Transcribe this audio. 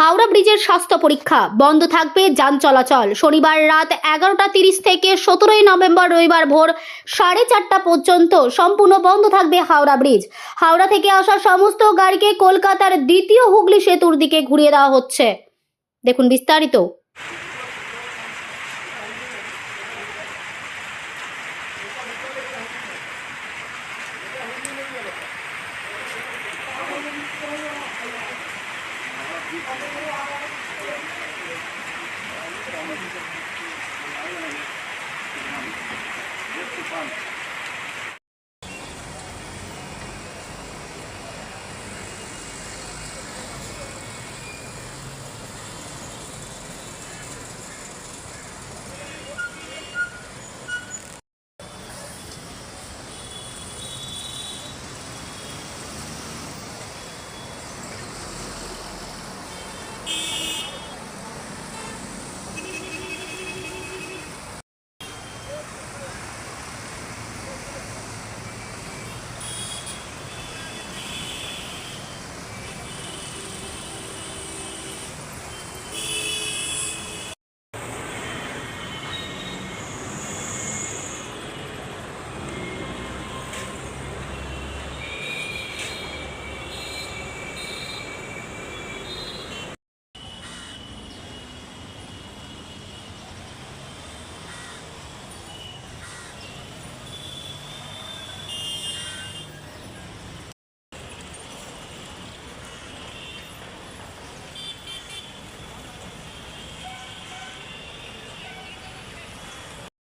হাওড়া ব্রিজের স্বাস্থ্য পরীক্ষা বন্ধ থাকবে যান চলাচল। শনিবার রাত এগারোটা তিরিশ থেকে সতেরোই নভেম্বর রবিবার ভোর সাড়ে চারটা পর্যন্ত সম্পূর্ণ বন্ধ থাকবে হাওড়া ব্রিজ। হাওড়া থেকে আসা সমস্ত গাড়িকে কলকাতার দ্বিতীয় হুগলি সেতুর দিকে ঘুরিয়ে দেওয়া হচ্ছে। দেখুন বিস্তারিত। Thank you.